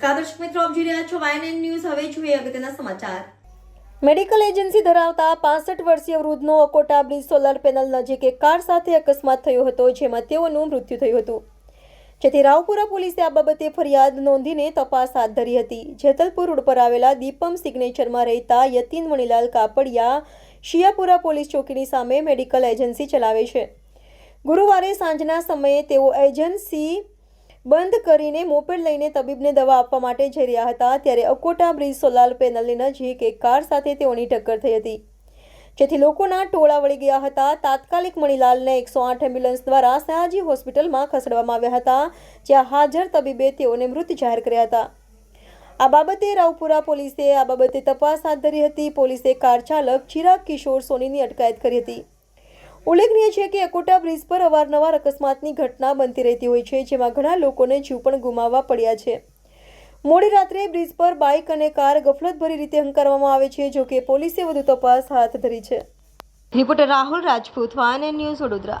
નમસ્કાર, દર્શક મિત્રો, આપ જોઈ રહ્યા છો વાયએનએન ન્યૂઝ હવે જોઈએ અગત્યના સમાચાર. મેડિકલ એજન્સી ધરાવતા પાસઠ વર્ષીય વૃદ્ધનો અકોટા બ્રિજ સોલર પેનલ નજીક એક કાર સાથે અકસ્માત થયો હતો, જેમાં તેઓનું મૃત્યુ થયું હતું. જેથી રાવપુરા પોલીસે આ બાબતે ફરિયાદ નોંધીને તપાસ હાથ ધરી હતી. જેતલપુર રોડ પર આવેલા દીપમ સિગ્નેચરમાં રહેતા યતીન મણીલાલ કાપડિયા શિયાપુરા પોલીસ ચોકીની સામે મેડિકલ એજન્સી ચલાવે છે. ગુરુવારે સાંજના સમયે તેઓ એજન્સી બંધ કરીને મોપેડ લઈને તબીબને દવા આપવા માટે જઈ રહ્યા હતા, ત્યારે અકોટા બ્રિજ સોલાર પેનલની નજીક એક કાર સાથે તેઓની ટક્કર થઈ હતી. જેથી લોકોના ટોળા વળી ગયા હતા. તાત્કાલિક મણિલાલને એકસો આઠ એમ્બ્યુલન્સ દ્વારા સયાજી હોસ્પિટલમાં ખસેડવામાં આવ્યા હતા, જ્યાં હાજર તબીબે તેઓને મૃત જાહેર કર્યા હતા. આ બાબતે રાવપુરા પોલીસે આ બાબતે તપાસ હાથ ધરી હતી. પોલીસે કાર ચાલક ચિરાગ કિશોર સોનીની અટકાયત કરી હતી. ઉલ્લેખનીય છે કે અકોટા બ્રિજ પર અવારનવાર અકસ્માતની ઘટના બનતી રહેતી હોય છે, જેમાં ઘણા લોકોને જીવ પણ ગુમાવવા પડ્યા છે. મોડી રાત્રે બ્રિજ પર બાઇક અને કાર ગફલતભરી રીતે હંકારવામાં આવે છે, જોકે પોલીસે વધુ તપાસ હાથ ધરી છે. Reporter Rahul Rajput, one news Vadodara.